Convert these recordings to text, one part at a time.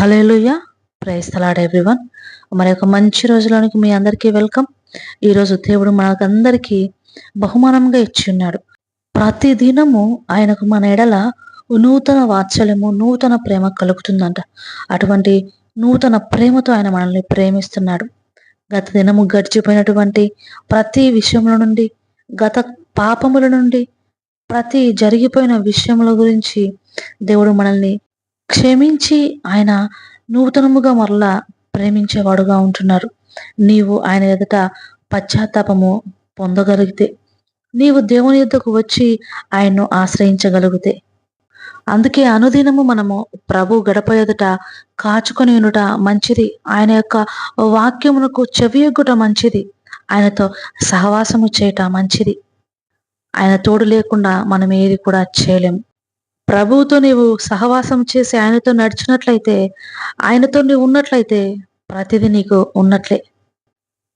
Hallelujah praise the Lord everyone మరి ఒక మంచి రోజులోనికి మీ అందరికీ వెల్కమ్ ఈరోజు దేవుడు మనకందరికీ బహుమానంగా ఇచ్చి ఉన్నాడు. ప్రతి దినము ఆయనకు మన ఎడల నూతన వాత్సల్యము నూతన ప్రేమ కలుగుతుందంట. అటువంటి నూతన ప్రేమతో ఆయన మనల్ని ప్రేమిస్తున్నాడు. గత దినము గడిచిపోయినటువంటి ప్రతి విషయముల నుండి గత పాపముల నుండి ప్రతి జరిగిపోయిన విషయముల గురించి దేవుడు మనల్ని క్షమించి ఆయన నూతనముగా మరలా ప్రేమించేవాడుగా ఉంటున్నారు. నీవు ఆయన ఎదుట పశ్చాత్తాపము పొందగలిగితే నీవు దేవుని ఎద్దకు వచ్చి ఆయన్ను ఆశ్రయించగలిగితే. అందుకే అనుదినము మనము ప్రభు గడప ఎదుట కాచుకొని ఉండుట మంచిది. ఆయన యొక్క వాక్యమునకు చెవియొగ్గుట మంచిది. ఆయనతో సహవాసము చేయట మంచిది. ఆయన తోడు లేకుండా మనం ఏది కూడా చేయలేము. ప్రభువుతో నీవు సహవాసం చేసి ఆయనతో నడిచినట్లయితే ఆయనతో నీవు ఉన్నట్లయితే ప్రతిదీ నీకు ఉన్నట్లే.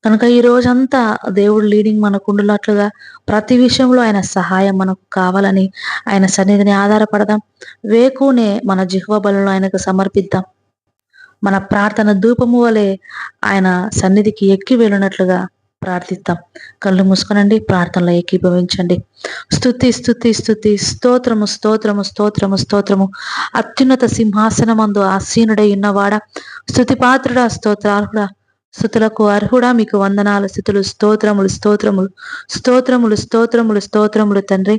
కనుక ఈ రోజంతా దేవుడు లీడింగ్ మనకు ఉండునట్లుగా ప్రతి విషయంలో ఆయన సహాయం మనకు కావాలని ఆయన సన్నిధిని ఆధారపడదాం. వేకునే మన జిహ్వ బలంలో ఆయనకు సమర్పిద్దాం. మన ప్రార్థన ధూపము వలె ఆయన సన్నిధికి ఎక్కి వెళ్ళినట్లుగా ప్రార్థిద్దాం. కళ్ళు మూసుకునండి ప్రార్థనలో ఏకీభవించండి. స్థుతి స్థుతి స్థుతి స్తోత్రము స్తోత్రము స్తోత్రము స్తోత్రము. అత్యున్నత సింహాసనమందు ఆసీనుడై ఉన్నవాడ? స్థుతి పాత్రుడా స్తోత్రార్హుడా? స్థుతులకు అర్హుడా? మీకు వందనాలు స్థుతులు స్తోత్రములు స్తోత్రములు స్తోత్రములు స్తోత్రములు స్తోత్రములు తండ్రి.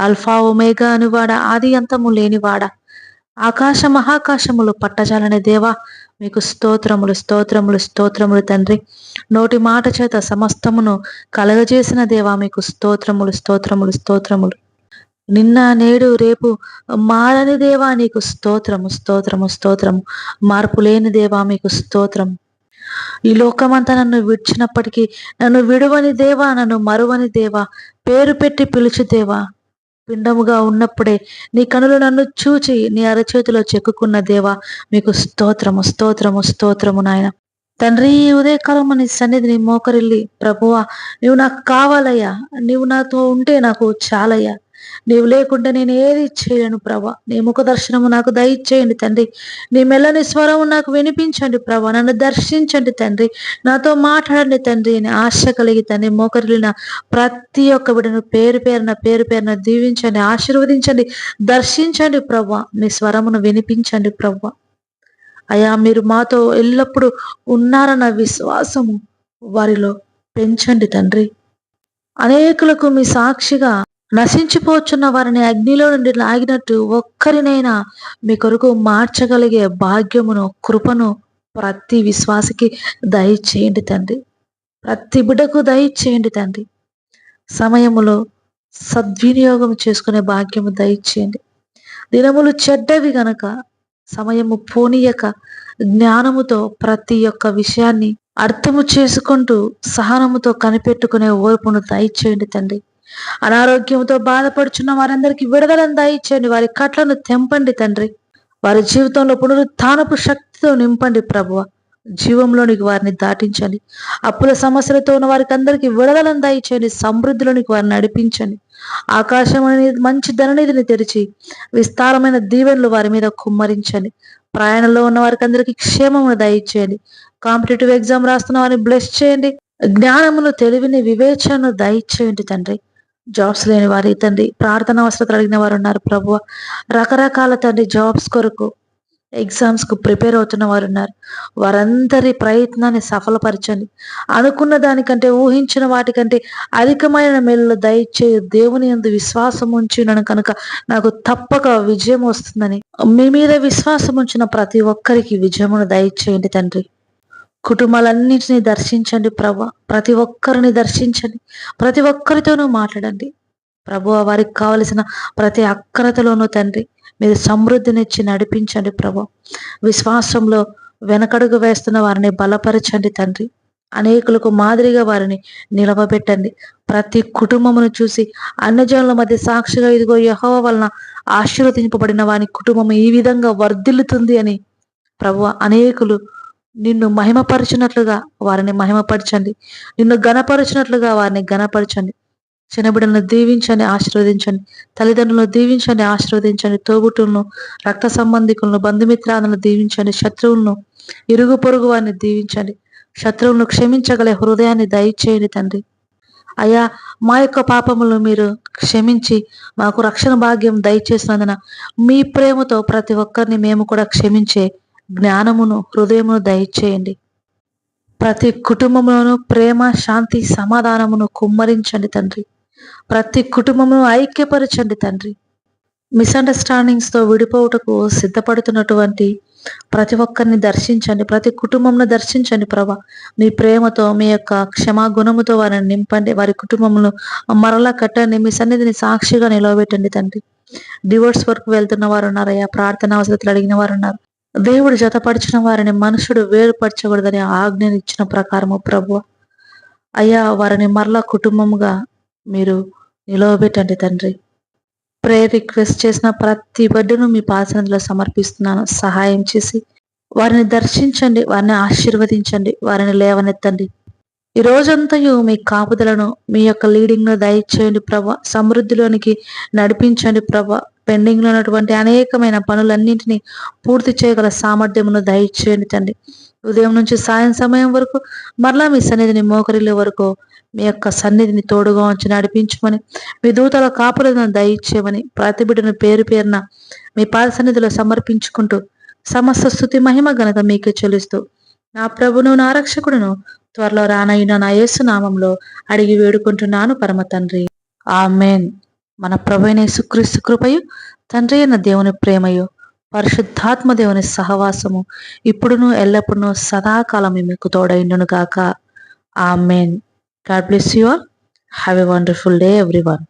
అల్ఫా ఒమేగా అనువాడా? ఆది అంతము లేనివాడా? ఆకాశ మహాకాశములు పట్టజాలని దేవా మీకు స్తోత్రములు స్తోత్రములు స్తోత్రములు తండ్రి. నోటి మాట చేత సమస్తమును కలగజేసిన దేవా మీకు స్తోత్రములు స్తోత్రములు స్తోత్రములు. నిన్న నేడు రేపు మారని దేవా నీకు స్తోత్రము స్తోత్రము స్తోత్రము. మార్పు లేని దేవా మీకు స్తోత్రం ఈ లోకమంతా నన్ను విడిచినప్పటికీ నన్ను విడువని దేవా నన్ను మరువని దేవా. పేరు పెట్టి పిలుచు దేవా. పిండముగా ఉన్నప్పుడే నీ కనులు నన్ను చూచి నీ అరచేతిలో చెక్కుకున్న దేవా మీకు స్తోత్రము స్తోత్రము స్తోత్రము నాయన. తండ్రి ఈ ఉదయకాలం నీ సన్నిధిని మోకరిల్లి ప్రభువా నువ్వు నాకు కావాలయ్యా నువ్వు నాతో ఉంటే నాకు చాలయ్యా. నీవు లేకుండా నేను ఏది చేయలేను ప్రభా. నీ ముఖ దర్శనము నాకు దయచేయండి తండ్రి. నీ మెల్లని స్వరము నాకు వినిపించండి ప్రభా. నన్ను దర్శించండి తండ్రి. నాతో మాట్లాడండి తండ్రి అని ఆశ కలిగి తండ్రి. మోకరిలిన ప్రతి ఒక్క బిడ్డను పేరు పేరున పేరు పేరున దీవించండి ఆశీర్వదించండి దర్శించండి ప్రభా. నీ స్వరమును వినిపించండి ప్రభా. అయా మీరు మాతో ఎల్లప్పుడూ ఉన్నారన్న విశ్వాసము వారిలో పెంచండి తండ్రి. అనేకులకు మీ సాక్షిగా నశించిపోచున్న వారిని అగ్నిలో నుండి లాగినట్టు ఒక్కరినైనా మీ కొరకు మార్చగలిగే భాగ్యమును కృపను ప్రతి విశ్వాసకి దయచేయండి తండ్రి. ప్రతి బిడ్డకు దయచేయండి తండ్రి. సమయములో సద్వినియోగం చేసుకునే భాగ్యము దయచేయండి. దినములు చెడ్డవి గనక సమయము పోనీయక జ్ఞానముతో ప్రతి ఒక్క విషయాన్ని అర్థము చేసుకుంటూ సహనముతో కనిపెట్టుకునే ఓర్పును దయచేయండి తండ్రి. అనారోగ్యంతో బాధపడుచున్న వారందరికీ విడుదలను దయచేయండి. వారి కట్లను తెంపండి తండ్రి. వారి జీవితంలో పునరుత్నపు శక్తితో నింపండి ప్రభువ. జీవంలోనికి వారిని దాటించండి. అప్పుల సమస్యలతో ఉన్న వారికి అందరికీ విడుదలను దయచేయండి. సమృద్ధిలోనికి వారిని నడిపించండి. ఆకాశం అనేది మంచి ధననిధిని తెరిచి విస్తారమైన దీవెనలు వారి మీద కుమ్మరించండి. ప్రయాణంలో ఉన్న వారికి అందరికీ క్షేమమును దయచేయండి. కాంపిటేటివ్ ఎగ్జామ్ రాస్తున్న వారిని బ్లెస్ చేయండి. జ్ఞానమును తెలివిని వివేచనను దయచేయండి తండ్రి. జాబ్స్ లేని వారి తండ్రి ప్రార్థన అవసరతలు అడిగిన వారు ఉన్నారు ప్రభు రకరకాల తండ్రి జాబ్స్ కొరకు ఎగ్జామ్స్కు ప్రిపేర్ అవుతున్న వారు ఉన్నారు. వారందరి ప్రయత్నాన్ని సఫలపరచండి. అనుకున్న దానికంటే ఊహించిన వాటికంటే అధికమైన మేలు దయచే దేవుని ఎందు విశ్వాసం ఉంచినను కనుక నాకు తప్పక విజయం వస్తుందని. మీ మీద విశ్వాసం ఉంచిన ప్రతి ఒక్కరికి విజయమును దయచేయండి తండ్రి. కుటుంబాలన్నింటినీ దర్శించండి ప్రభు. ప్రతి ఒక్కరిని దర్శించండి. ప్రతి ఒక్కరితోనూ మాట్లాడండి. ప్రభు వారికి కావలసిన ప్రతి అక్కరతలోనూ తండ్రి మీరు సమృద్ధినిచ్చి నడిపించండి ప్రభు. విశ్వాసంలో వెనకడుగు వేస్తున్న వారిని బలపరచండి తండ్రి. అనేకులకు మాదిరిగా వారిని నిలవబెట్టండి. ప్రతి కుటుంబమును చూసి అన్నజనుల మధ్య సాక్షిగా ఇదిగో యహోవ వలన ఆశీర్వదింపబడిన వారి కుటుంబం ఈ విధంగా వర్ధిల్లుతుంది అని ప్రభు అనేకులు నిన్ను మహిమపరచినట్లుగా వారిని మహిమపరచండి. నిన్ను గణపరచినట్లుగా వారిని గణపరచండి చిన్నబిడ్డలను దీవించండి ఆశీర్వదించండి. తల్లిదండ్రులను దీవించండి ఆశీర్వదించండి. తోబుట్టులను రక్త సంబంధికులను బంధుమిత్రాలను దీవించండి. శత్రువులను ఇరుగు పొరుగు వారిని దీవించండి. శత్రువులను క్షమించగల హృదయాన్ని దయచేయండి తండ్రి. అయ్యా మా యొక్క పాపములు మీరు క్షమించి మాకు రక్షణ భాగ్యం దయచేసినందున మీ ప్రేమతో ప్రతి ఒక్కరిని మేము కూడా క్షమించే జ్ఞానమును హృదయమును దయచేయండి. ప్రతి కుటుంబంలోనూ ప్రేమ శాంతి సమాధానమును కుమ్మరించండి తండ్రి. ప్రతి కుటుంబమును ఐక్యపరచండి తండ్రి. మిస్అండర్స్టాండింగ్స్తో విడిపోవుటకు సిద్ధపడుతున్నటువంటి ప్రతి ఒక్కరిని దర్శించండి. ప్రతి కుటుంబంను దర్శించండి ప్రభా. మీ ప్రేమతో మీ యొక్క క్షమాగుణముతో వారిని నింపండి. వారి కుటుంబమును మరలా కట్టండి. మీ సన్నిధిని సాక్షిగా నిలవబెట్టండి తండ్రి. డివోర్స్ వరకు వెళ్తున్న వారు ఉన్నారయ్యా. ప్రార్థన అవసరతలు అడిగిన వారు ఉన్నారు. దేవుడు జతపరిచిన వారిని మనుషుడు వేరుపరచకూడదని ఆజ్ఞని ఇచ్చిన ప్రకారము ప్రభు అయ్యా వారిని మరలా కుటుంబముగా మీరు నిలవబెట్టండి తండ్రి. ప్రేయర్ రిక్వెస్ట్ చేసిన ప్రతి బిడ్డను మీ పాసనలో సమర్పిస్తున్నాను. సహాయం చేసి వారిని దర్శించండి వారిని ఆశీర్వదించండి వారిని లేవనెత్తండి. ఈ రోజంతయు మీ కాపుదలను మీ యొక్క లీడింగ్ను దయచేయండి ప్రభ. సమృద్ధిలోనికి నడిపించండి ప్రభ. పెండింగ్లో ఉన్నటువంటి అనేకమైన పనులన్నింటినీ పూర్తి చేయగల సామర్థ్యమును దయచేయండి తండ్రి. ఉదయం నుంచి సాయం సమయం వరకు మరలా మీ సన్నిధిని మోకరిలో వరకు మీ యొక్క సన్నిధిని తోడుగా ఉంచి నడిపించమని మీ దూతల కాపులను దయచేయమని ప్రతి బిడ్డను పేరు పేరున మీ పాద సన్నిధిలో సమర్పించుకుంటూ సమస్త స్థుతి మహిమ ఘనత మీకే చెల్లిస్తూ నా ప్రభును నా రక్షకుడును త్వరలో రానయ్యున నా యేసునామంలో అడిగి వేడుకుంటున్నాను పరమ తండ్రి. ఆమెన్. మన ప్రభైన యేసుక్రీస్తు కృపయు తండ్రి అయిన దేవుని ప్రేమయు పరిశుద్ధాత్మ దేవుని సహవాసము ఇప్పుడును ఎల్లప్పుడూ సదాకాలం మీకు తోడైండును గాక amen. God bless you all. Have a wonderful day everyone.